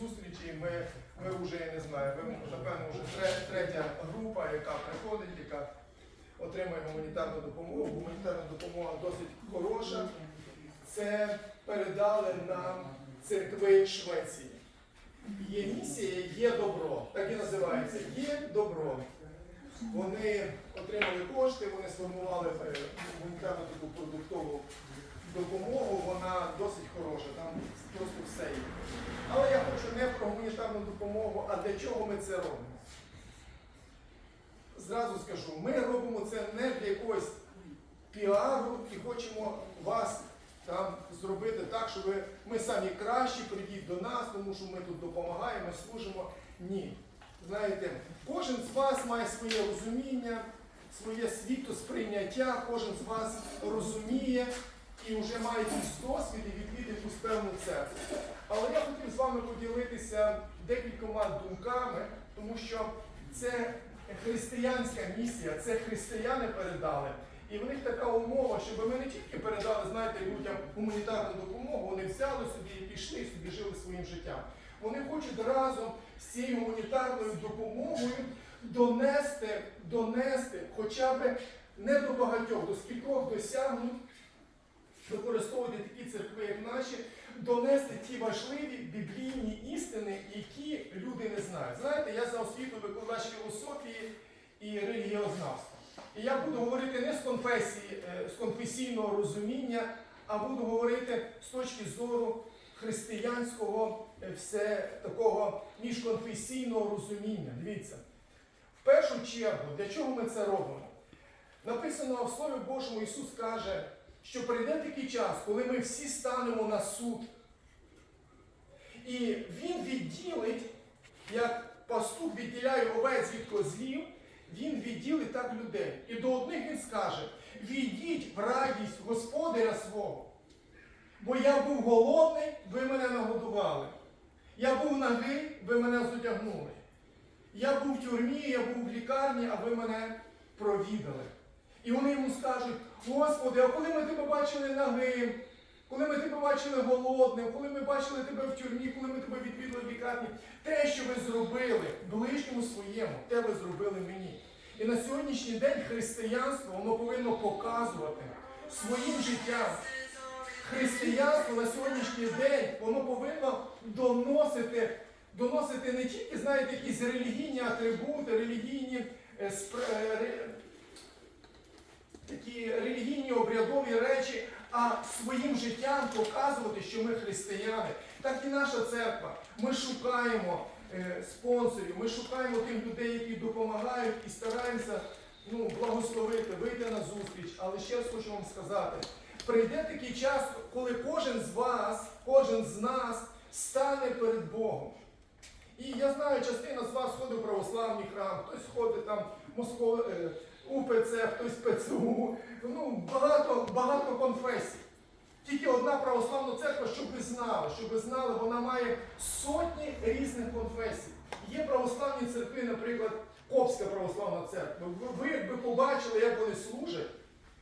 зустрічі. Ми, ми вже я не знаю, ви напевно вже третя група, яка приходить, яка отримує гуманітарну допомогу. Гуманітарна допомога досить хороша. Це передали нам церкви Швеції. Є місія, є добро. Так і називається. Є добро. Вони отримали кошти, вони сформували е, гуманітарну таку продуктову допомогу, вона досить хороша, там просто все є. Але я хочу не про гуманітарну допомогу, а для чого ми це робимо. Зразу скажу, ми робимо це не для якогось піару і хочемо вас там зробити так, щоб ви- ми самі кращі, прийдіть до нас, тому що ми тут допомагаємо, служимо. Ні. Знаєте, кожен з вас має своє розуміння, своє світосприйняття, кожен з вас розуміє і вже якийсь досвід і відвідує якусь певну церкву. Але я хотів з вами поділитися декількома думками, тому що це християнська місія, це християни передали. І в них така умова, щоб ми не тільки передали, знаєте, людям гуманітарну допомогу, вони взяли собі і пішли, собі жили своїм життям. Вони хочуть разом з цією гуманітарною допомогою донести, донести хоча б не до багатьох, до скількох досягнуть, використовувати такі церкви, як наші, донести ті важливі біблійні істини, які люди не знають. Знаєте, я за освіту викладач філософії і релігіознавства. І я буду говорити не з конфесії, е, з конфесійного розуміння, а буду говорити з точки зору християнського е, все такого міжконфесійного розуміння. Дивіться, в першу чергу, для чого ми це робимо? Написано в Слові Божому, Ісус каже, що прийде такий час, коли ми всі станемо на суд. І Він відділить, як пастух відділяє овець від козлів, він відділить так людей. І до одних він скаже: війдіть в радість господаря свого. Бо я був голодний, ви мене нагодували. Я був нагий, ви мене зодягнули. Я був в тюрмі, я був в лікарні, а ви мене провідали. І вони йому скажуть: Господи, а коли ми тебе бачили нагим, коли ми тебе бачили голодним, коли ми бачили тебе в тюрмі, коли ми тебе відвідали в лікарні, те, що ви зробили ближньому своєму, те ви зробили мені. І на сьогоднішній день християнство воно повинно показувати своїм життям. Християнство на сьогоднішній день воно повинно доносити, доносити не тільки, знаєте, якісь релігійні атрибути, релігійні е, е, такі релігійні обрядові речі, а своїм життям показувати, що ми християни. Так і наша церква. Ми шукаємо е, спонсорів, ми шукаємо тих людей, які допомагають і стараємося ну, благословити, вийти на зустріч. Але ще раз хочу вам сказати, прийде такий час, коли кожен з вас, кожен з нас стане перед Богом. І я знаю, частина з вас ходить в православний храм, хтось ходить там в Москов... УПЦ, хтось ПЦУ. Ну, багато, багато конфесій. Тільки одна православна церква, щоб ви знали, щоб ви знали, вона має сотні різних конфесій. Є православні церкви, наприклад, Копська православна церква. Ви, якби побачили, як вони служать,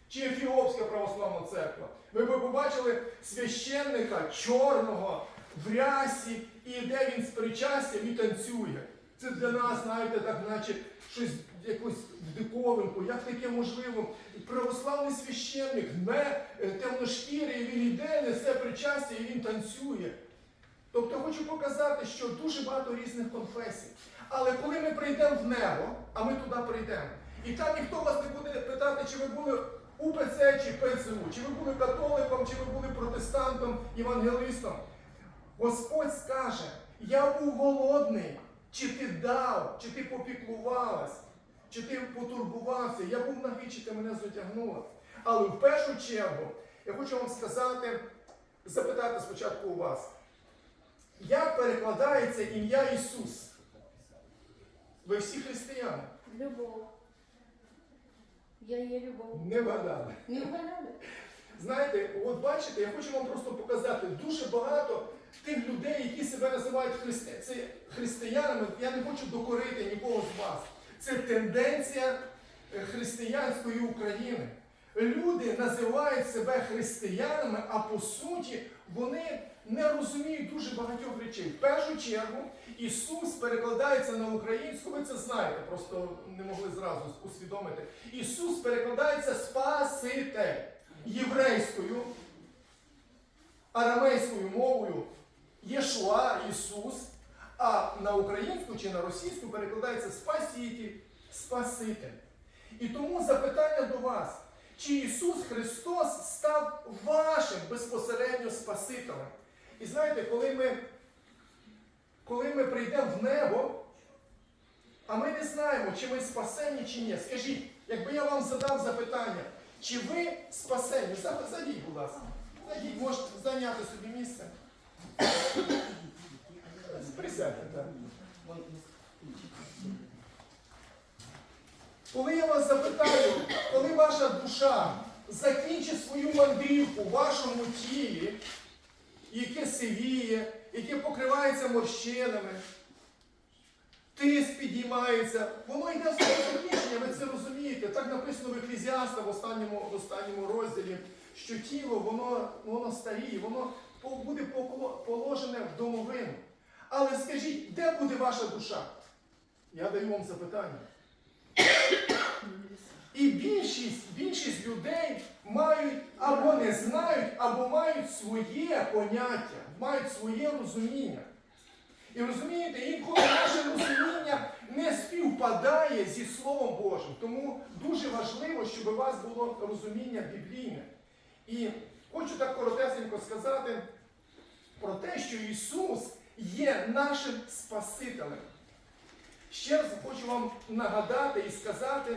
чи Ефіопська православна церква. Ви б побачили священника чорного в рясі, і йде він з причастям і танцює. Це для нас, знаєте, так, наче щось якусь диковинку. Як таке можливо? Православний священник, не е, темношкірий, він йде, несе причастя і він танцює. Тобто хочу показати, що дуже багато різних конфесій. Але коли ми прийдемо в небо, а ми туди прийдемо, і там ніхто вас не буде питати, чи ви були УПЦ чи ПЦУ, чи ви були католиком, чи ви були протестантом, євангелистом. Господь скаже, я був голодний, чи ти дав, чи ти попіклувалась, чи ти потурбувався, я був нагий, чи ти мене затягнула. Але в першу чергу я хочу вам сказати, запитати спочатку у вас, як перекладається ім'я Ісус? Ви всі християни. Любов. Я є любов. Не вгадали. Не вгадали? Знаєте, от бачите, я хочу вам просто показати дуже багато тих людей, які себе називають христи... це християнами. Я не хочу докорити нікого з вас. Це тенденція е, християнської України. Люди називають себе християнами, а по суті вони не розуміють дуже багатьох речей. В першу чергу Ісус перекладається на українську, ви це знаєте, просто не могли зразу усвідомити. Ісус перекладається Спаситель єврейською, арамейською мовою Єшуа, Ісус, а на українську чи на російську перекладається Спаситель, Спаситель. І тому запитання до вас, чи Ісус Христос став вашим безпосередньо Спасителем? І знаєте, коли ми, коли ми прийдемо в небо, а ми не знаємо, чи ми спасені, чи ні. Скажіть, якби я вам задав запитання, чи ви спасені? За- Зайдіть, будь ласка. Зайдіть, можете зайняти собі місце. Присядьте, так. Коли я вас запитаю, коли ваша душа закінчить свою мандрівку в вашому тілі, яке сивіє, яке покривається морщинами, тиск підіймається, воно йде в своє закінчення, ви це розумієте. Так написано в Еклезіаста в останньому, в останньому розділі, що тіло воно, воно старіє, воно буде положене в домовину. Але скажіть, де буде ваша душа? Я даю вам запитання. І більшість, більшість людей мають або не знають, або мають своє поняття, мають своє розуміння. І розумієте, інколи наше розуміння не співпадає зі Словом Божим. Тому дуже важливо, щоб у вас було розуміння біблійне. І хочу так коротесенько сказати про те, що Ісус є нашим Спасителем. Ще раз хочу вам нагадати і сказати,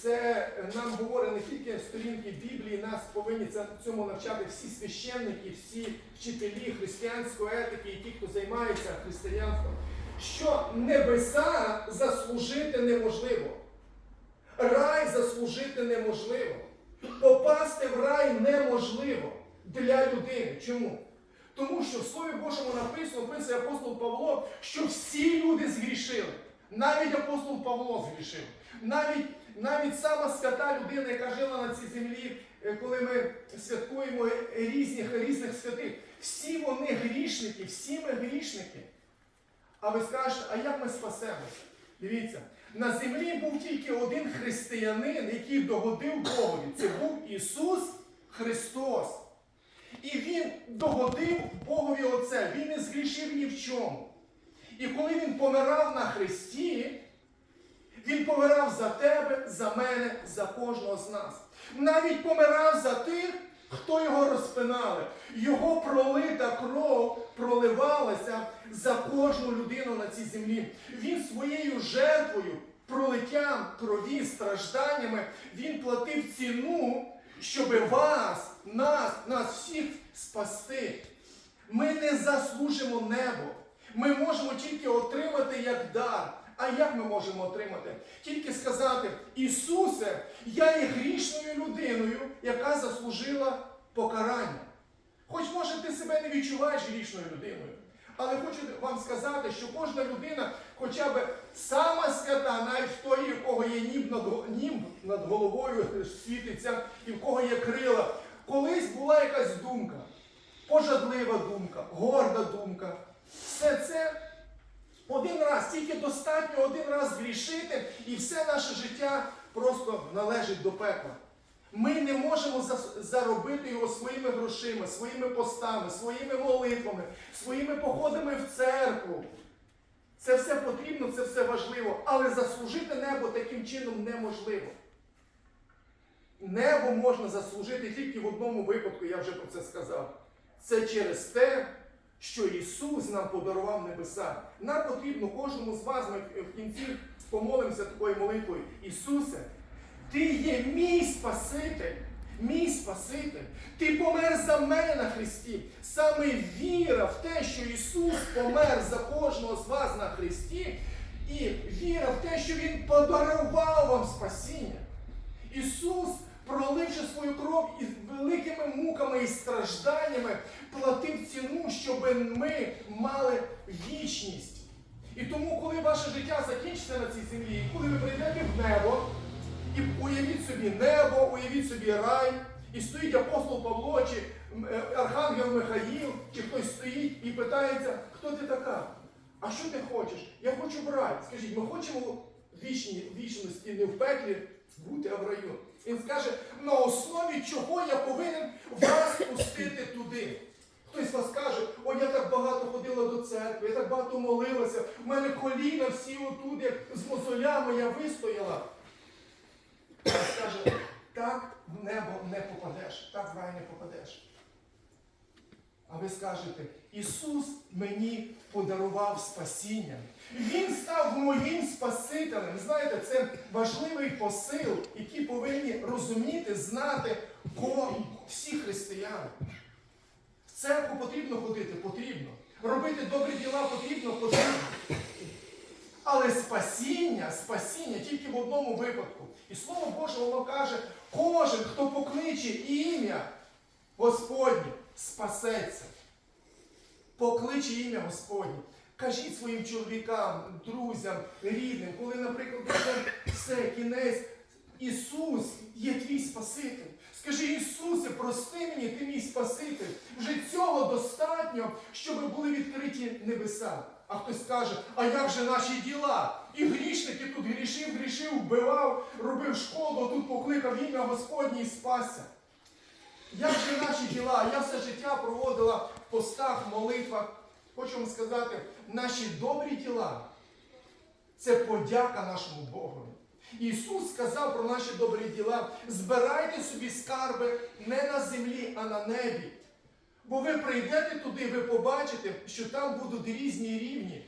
це нам говорить не тільки сторінки Біблії, нас повинні цьому навчати всі священники, всі вчителі християнської етики і ті, хто займається християнством, що небеса заслужити неможливо. Рай заслужити неможливо. Попасти в рай неможливо для людини. Чому? Тому що в Слові Божому написано, пише апостол Павло, що всі люди згрішили. Навіть апостол Павло згрішив. Навіть, навіть сама свята людина, яка жила на цій землі, е, коли ми святкуємо різних, різних святих, всі вони грішники, всі ми грішники. А ви скажете, а як ми спасемося? Дивіться, на землі був тільки один християнин, який догодив Богові. Це був Ісус Христос. І Він догодив Богові Отце. Він не згрішив ні в чому. І коли він помирав на Христі, він помирав за тебе, за мене, за кожного з нас. Навіть помирав за тих, хто його розпинали. Його пролита кров проливалася за кожну людину на цій землі. Він своєю жертвою, пролиттям крові, стражданнями, він платив ціну, щоб вас, нас, нас всіх спасти. Ми не заслужимо небо. Ми можемо тільки отримати як дар. А як ми можемо отримати? Тільки сказати, Ісусе, я є грішною людиною, яка заслужила покарання. Хоч може ти себе не відчуваєш грішною людиною. Але хочу вам сказати, що кожна людина, хоча б сама свята, навіть в той, у кого є німб над, німб над головою світиться, і в кого є крила, колись була якась думка, пожадлива думка, горда думка. Все це один раз, тільки достатньо один раз згрішити, і все наше життя просто належить до пекла. Ми не можемо заробити його своїми грошима, своїми постами, своїми молитвами, своїми походами в церкву. Це все потрібно, це все важливо, але заслужити небо таким чином неможливо. Небо можна заслужити тільки в одному випадку, я вже про це сказав. Це через те, що Ісус нам подарував небеса. Нам потрібно кожному з вас, ми в кінці помолимося такою молитвою. Ісусе, Ти є мій Спаситель, мій Спаситель. Ти помер за мене на Христі. Саме віра в те, що Ісус помер за кожного з вас на Христі, і віра в те, що Він подарував вам спасіння. Ісус, проливши свою кров із великими муками і стражданнями, платив ціну, щоб ми мали вічність. І тому, коли ваше життя закінчиться на цій землі, і коли ви прийдете в небо, і уявіть собі небо, уявіть собі рай, І стоїть апостол Павло, чи е, Архангел Михаїл, чи хтось стоїть і питається, хто ти така? А що ти хочеш? Я хочу в рай. Скажіть, ми хочемо в вічній вічності, не в пеклі бути, а в раю. Він скаже, на основі чого я повинен вас пустити туди. Хтось вас каже, о, я так багато ходила до церкви, я так багато молилася, в мене коліна всі отут, як з мозолями я вистояла. А скаже, так в небо не попадеш, так в рай не попадеш. А ви скажете, Ісус мені подарував спасіння. Він став моїм Спасителем. Знаєте, це важливий посил, який повинні розуміти, знати ко- всі християни. В церкву потрібно ходити, потрібно. Робити добрі діла потрібно, потрібно. Але спасіння, спасіння тільки в одному випадку. І Слово Боже, воно каже, кожен, хто покличе ім'я Господнє, спасеться. Покличе ім'я Господнє. Кажіть своїм чоловікам, друзям, рідним, коли, наприклад, все, кінець, Ісус є твій Спаситель. Скажи, Ісусе, прости мені, ти мій Спаситель. Вже цього достатньо, щоб були відкриті небеса. А хтось скаже, а як же наші діла? І грішники тут грішив, грішив, вбивав, робив шкоду, тут покликав ім'я Господнє і спасся. Як же наші діла? Я все життя проводила в постах, молитвах. Хочу вам сказати, наші добрі діла це подяка нашому Богу. Ісус сказав про наші добрі діла: збирайте собі скарби не на землі, а на небі. Бо ви прийдете туди, ви побачите, що там будуть різні рівні.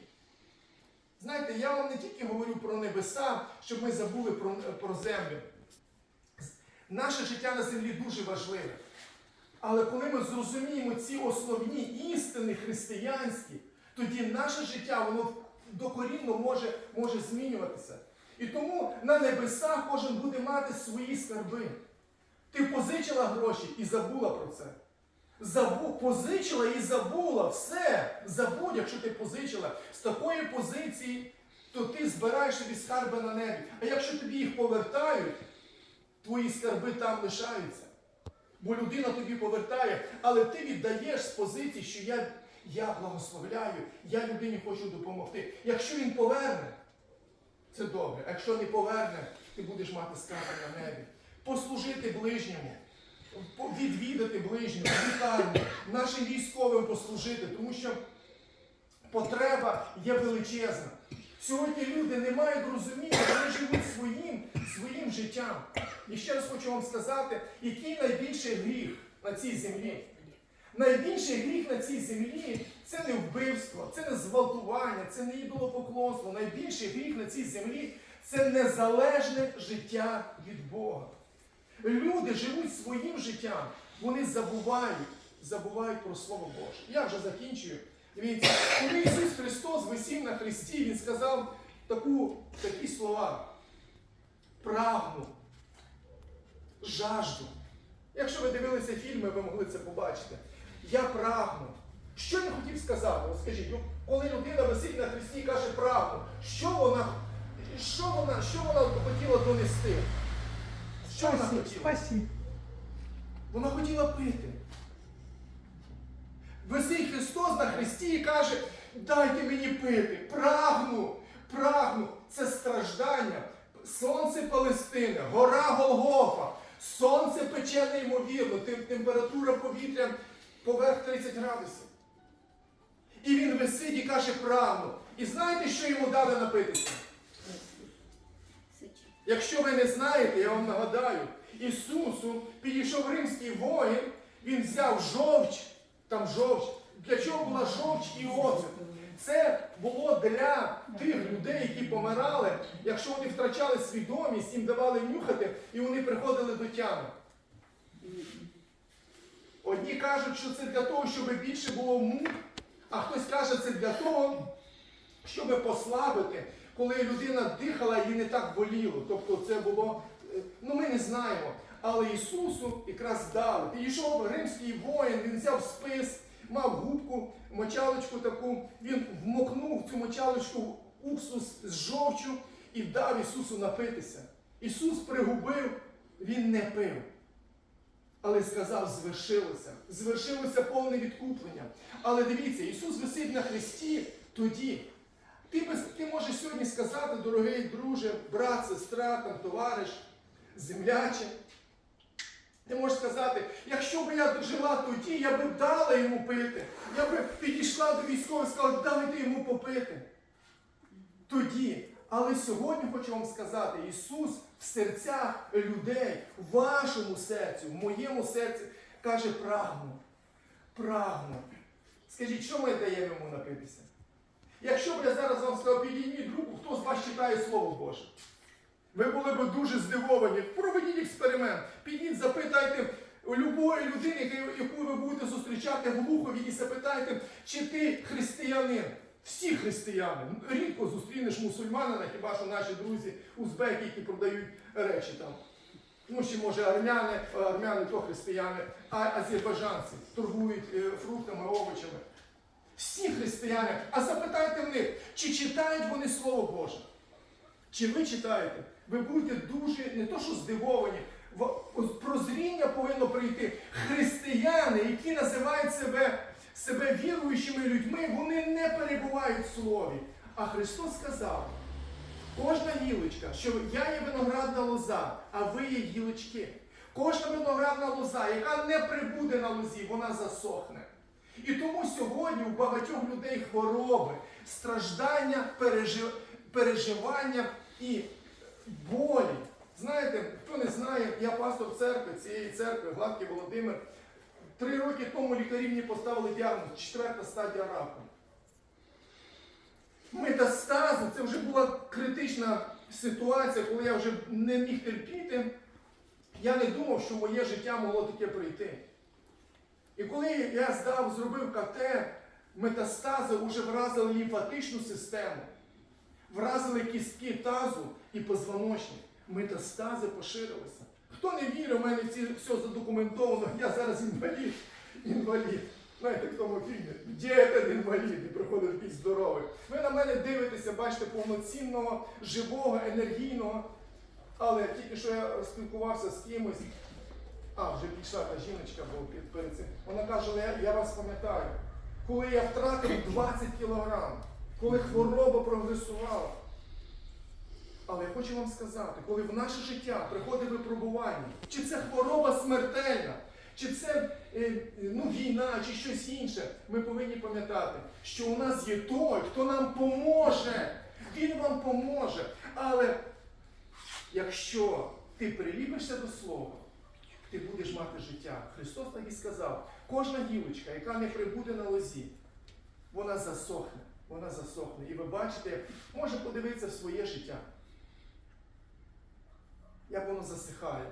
Знаєте, я вам не тільки говорю про небеса, щоб ми забули про, про землю. Наше життя на землі дуже важливе. Але коли ми зрозуміємо ці основні істини християнські, тоді наше життя воно докорінно може, може змінюватися. І тому на небесах кожен буде мати свої скарби. Ти позичила гроші і забула про це. Забу, позичила і забула. Все. Забудь, якщо ти позичила. З такої позиції, то ти збираєш собі скарби на небі. А якщо тобі їх повертають, твої скарби там лишаються. Бо людина тобі повертає, але ти віддаєш з позиції, що я, я благословляю, я людині хочу допомогти. Якщо він поверне, це добре. А якщо не поверне, ти будеш мати скарби на небі. Послужити ближньому, відвідати ближнього, вітання, нашим військовим послужити, тому що потреба є величезна. Сьогодні люди не мають розуміння, вони живуть своїм, своїм життям. І ще раз хочу вам сказати, який найбільший гріх на цій землі. Найбільший гріх на цій землі це не вбивство, це не зґвалтування, це не ідолопоклонство. Найбільший гріх на цій землі це незалежне життя від Бога. Люди живуть своїм життям, вони забувають, забувають про Слово Боже. Я вже закінчую. Дивіться, коли Ісус Христос висів на Христі, Він сказав таку, такі слова. Прагну, жажду. Якщо ви дивилися фільми, ви могли це побачити. Я прагну. Що він хотів сказати? Скажіть, ну, коли людина висить на хресті і каже прагну, що вона, що вона, що вона хотіла донести? Що вона хотіла? спасі. Вона хотіла пити. Висить Христос на хресті і каже, дайте мені пити. Прагну, прагну. Це страждання. Сонце Палестини, гора Голгофа, сонце пече неймовірно, температура повітря поверх 30 градусів. І він висить і каже прагну. І знаєте, що йому дали напитися? Якщо ви не знаєте, я вам нагадаю, Ісусу підійшов римський воїн, він взяв жовч, там жовч. Для чого була жовч і оцет? Це було для тих людей, які помирали, якщо вони втрачали свідомість, їм давали нюхати, і вони приходили до тями. Одні кажуть, що це для того, щоб більше було мук, а хтось каже, це для того, щоб послабити, коли людина дихала, їй не так боліло. Тобто це було, е, ну ми не знаємо. Але Ісусу якраз дали. Підійшов римський воїн, він взяв спис, мав губку, мочалочку таку, він вмокнув цю мочалочку уксус з жовчу і дав Ісусу напитися. Ісус пригубив, він не пив. але сказав, звершилося. Звершилося повне відкуплення. Але дивіться, Ісус висить на хресті тоді. Ти, без, ти можеш сьогодні сказати, дорогий друже, брат, сестра, там, товариш, земляче. Ти можеш сказати, якщо б я жила тоді, я б дала йому пити. Я б підійшла до військових і сказала, дайте йому попити. Тоді. Але сьогодні хочу вам сказати, Ісус в серцях людей, в вашому серці, в моєму серці, каже, прагну. Прагну. Скажіть, що ми даємо йому напитися? Якщо б я зараз вам сказав, підійміть руку, хто з вас читає Слово Боже? Ви були б дуже здивовані. Проведіть експеримент. Підіть, запитайте любої людини, яку- ви будете зустрічати в Лухові, і запитайте, чи ти християнин. Всі християни. Рідко зустрінеш мусульманина, хіба що наші друзі, узбеки, які продають речі там. Ну, ще може армяни, армяни то християни, а азербайджанці торгують е, фруктами, овочами. Всі християни. А запитайте в них, чи читають вони Слово Боже? Чи ви читаєте? Ви будете дуже не то, що здивовані. Прозріння повинно прийти. Християни, які називають себе, себе віруючими людьми, вони не перебувають в слові. А Христос сказав, кожна гілочка, що я є виноградна лоза, а ви є гілочки. Кожна виноградна лоза, яка не прибуде на лозі, вона засохне. І тому сьогодні у багатьох людей хвороби, страждання, пережи- переживання і болі. Знаєте, хто не знає, я пастор церкви, цієї церкви, Гладкий Володимир. Три роки тому лікарі мені поставили діагноз четверта стадія раку. Метастази це вже була критична ситуація, коли я вже не міг терпіти. Я не думав, що моє життя могло таке прийти. І коли я здав, зробив КТ, метастази вже вразили лімфатичну систему, вразили кістки тазу і позвоночник. Метастази поширилися. Хто не вірить, у мене ці все задокументовано, я зараз інвалід. Інвалід. Знаєте, в тому фільмі, де этот інвалід? І приходить якийсь здоровий. Ви на мене дивитеся, бачите, повноцінного, живого, енергійного. Але тільки що я спілкувався з кимось, а, вже пішла та жіночка була під- перед цим. Вона каже, я, я вас пам'ятаю, коли я втратив 20 кілограм, коли хвороба прогресувала. Але я хочу вам сказати, коли в наше життя приходить випробування, чи це хвороба смертельна, чи це е, ну, війна, чи щось інше, ми повинні пам'ятати, що у нас є той, хто нам поможе. Він вам поможе. Але якщо ти приліпишся до слова, ти будеш мати життя. Христос так і сказав, кожна гілочка, яка не прибуде на лозі, вона засохне. Вона засохне. І ви бачите, може подивитися в своє життя. Як воно засихає,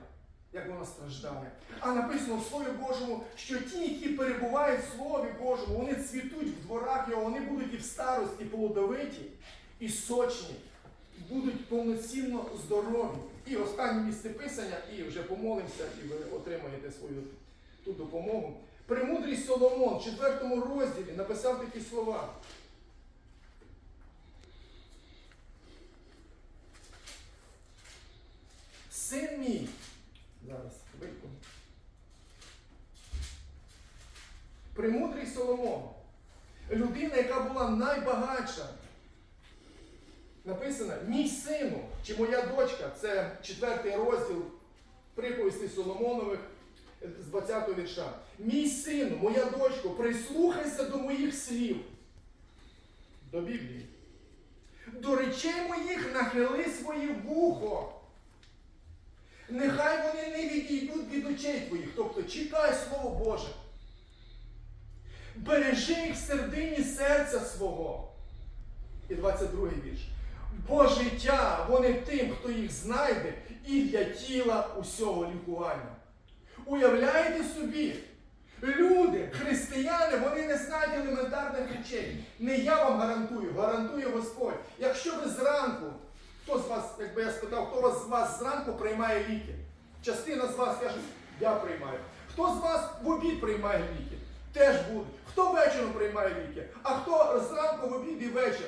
як воно страждає. А написано в Слові Божому, що ті, які перебувають в Слові Божому, вони цвітуть в дворах його, вони будуть і в старості плодовиті, і сочні, будуть повноцінно здорові. І останнє місце писання, і вже помолимося, і ви отримаєте свою ту допомогу. Премудрий Соломон в 4 розділі написав такі слова. Син мій. Зараз хвильку. Премудрий Соломон. Людина, яка була найбагатша. Написано, мій сину чи моя дочка, це четвертий розділ приповісти Соломонових з 20 го вірша. Мій сину, моя дочко, прислухайся до моїх слів. До Біблії. До речей моїх нахили своє вухо. Нехай вони не відійдуть від очей твоїх. Тобто читай Слово Боже. Бережи їх в сердині серця свого. І 22 вірш. Бо життя вони тим, хто їх знайде, і для тіла усього лікування. Уявляєте собі, люди, християни, вони не знають елементарних речей. Не я вам гарантую, гарантує Господь. Якщо ви зранку, хто з вас, якби я спитав, хто з вас зранку приймає ліки? Частина з вас каже, я приймаю. Хто з вас в обід приймає ліки? Теж будуть. Хто вечором приймає ліки? А хто зранку в обід і вечір?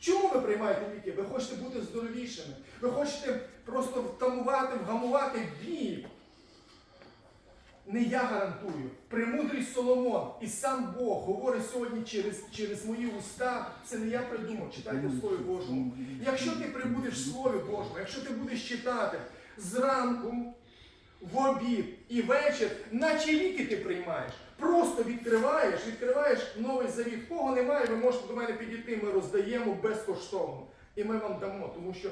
Чому ви приймаєте ліки? Ви хочете бути здоровішими. Ви хочете просто втамувати, вгамувати біль. Не я гарантую. Премудрість Соломон і сам Бог говорить сьогодні через, через мої уста. Це не я придумав. Читайте в Слові Божому. Якщо ти прибудеш в Слові Божому, якщо ти будеш читати зранку, в обід і вечір, наче ліки ти приймаєш. Просто відкриваєш, відкриваєш новий завіт. Кого немає, ви можете до мене підійти, ми роздаємо безкоштовно. І ми вам дамо, тому що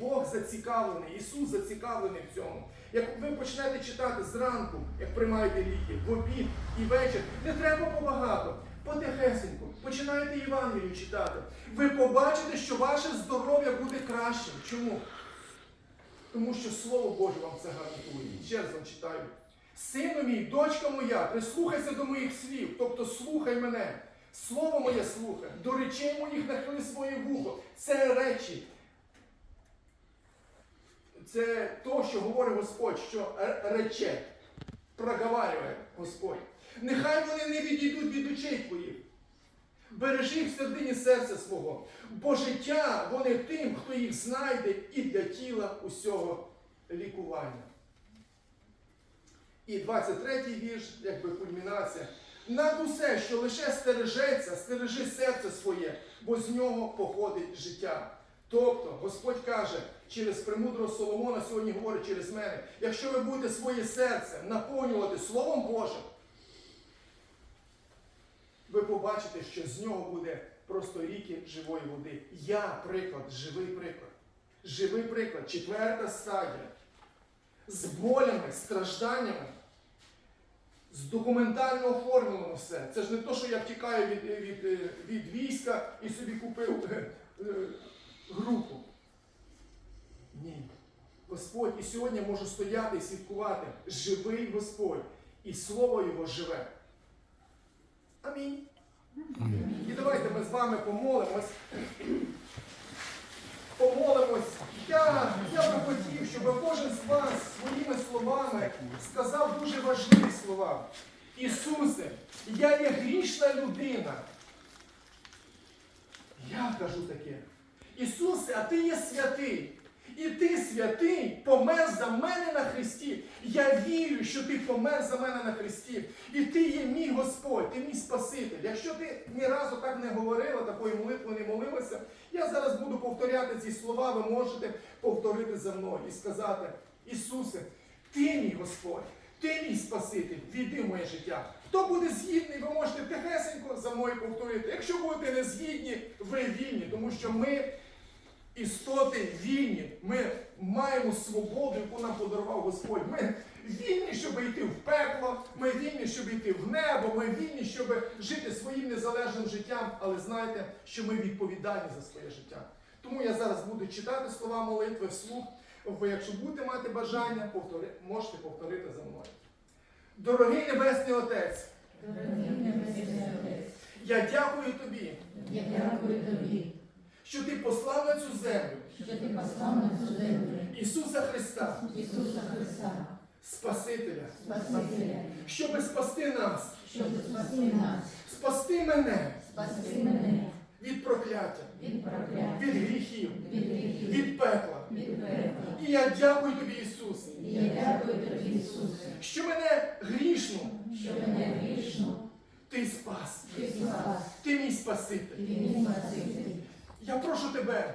Бог зацікавлений, Ісус зацікавлений в цьому. Як ви почнете читати зранку, як приймаєте ліки, в обід і вечір, не треба побагато, потихесенько, починаєте Євангелію читати. Ви побачите, що ваше здоров'я буде кращим. Чому? Тому що Слово Боже вам це гарантує. Ще раз вам читаю. Сину мій, дочка моя, прислухайся до моїх слів, тобто слухай мене. Слово моє слухай, до речей моїх нахили своє вухо. Це речі. Це то, що говорить Господь, що рече, проговарює Господь. Нехай вони не відійдуть від очей твоїх. Бережи в середині серця свого, бо життя вони тим, хто їх знайде, і для тіла усього лікування. І 23-й вірш, якби кульмінація. Над усе, що лише стережеться, стережи серце своє, бо з нього походить життя. Тобто, Господь каже, через премудрого Соломона сьогодні говорить через мене, якщо ви будете своє серце наповнювати Словом Божим, ви побачите, що з нього буде просто ріки живої води. Я приклад, живий приклад. Живий приклад, четверта стадія. З болями, стражданнями, з документально оформлено все. Це ж не то, що я втікаю від, від, від, від війська і собі купив е, е, групу. Ні. Господь і сьогодні можу стояти і свідкувати. Живий Господь, і слово Його живе. Амінь. І давайте ми з вами помолимось. Помолимось. Я, я би хотів, щоб кожен з вас своїми словами сказав дуже важливі слова. Ісусе, я є грішна людина. Я кажу таке. Ісусе, а ти є святий. І ти, святий, помер за мене на Христі. Я вірю, що ти помер за мене на Христі. І ти є мій Господь, ти мій Спаситель. Якщо ти ні разу так не говорила, такої молитви не молилася, я зараз буду повторяти ці слова, ви можете повторити за мною і сказати: Ісусе, ти мій Господь, ти мій Спаситель, війди в моє життя. Хто буде згідний, ви можете тихесенько за мною повторити. Якщо будете не згідні, ви вільні, тому що ми істоти вільні. Ми маємо свободу, яку нам подарував Господь. Ми вільні, щоб йти в пекло, ми вільні, щоб йти в небо, ми вільні, щоб жити своїм незалежним життям, але знайте, що ми відповідальні за своє життя. Тому я зараз буду читати слова молитви вслух. Ви, якщо будете мати бажання, повтори, можете повторити за мною. Дорогий Небесний Отець, Дорогий Небесний Отець, я дякую тобі, я дякую тобі, що ти послав на цю землю. Що ти послав на цю землю. Ісуса Христа, Ісуса Христа, Спасителя, Спасителя, щоб спасти нас, щоб спасти нас, спасти мене. Спасти мене. Від прокляття, від прокляття, від гріхів, від гріхів, від пекла. від пекла. І я дякую тобі, Ісусе, І я дякую тобі, Ісусе, що мене грішну що мене грішно. Ти спас. ти спас, Ти мій Спаситель. ти мій Спаситель. Я прошу тебе,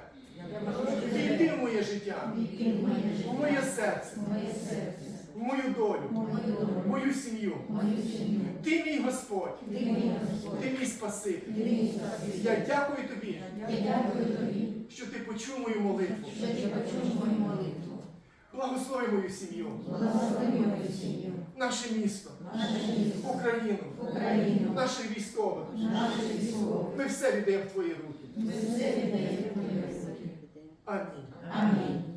війди в моє життя, в моє серце, в мою долю, в мою сім'ю. Ти мій Господь, Ти мій Спаситель. Я дякую тобі, що ти почув мою молитву. Благослови мою сім'ю, наше місто, наше Україну, Україну, наших військових. Ми все віддаємо в твої руки. Амінь. Амінь.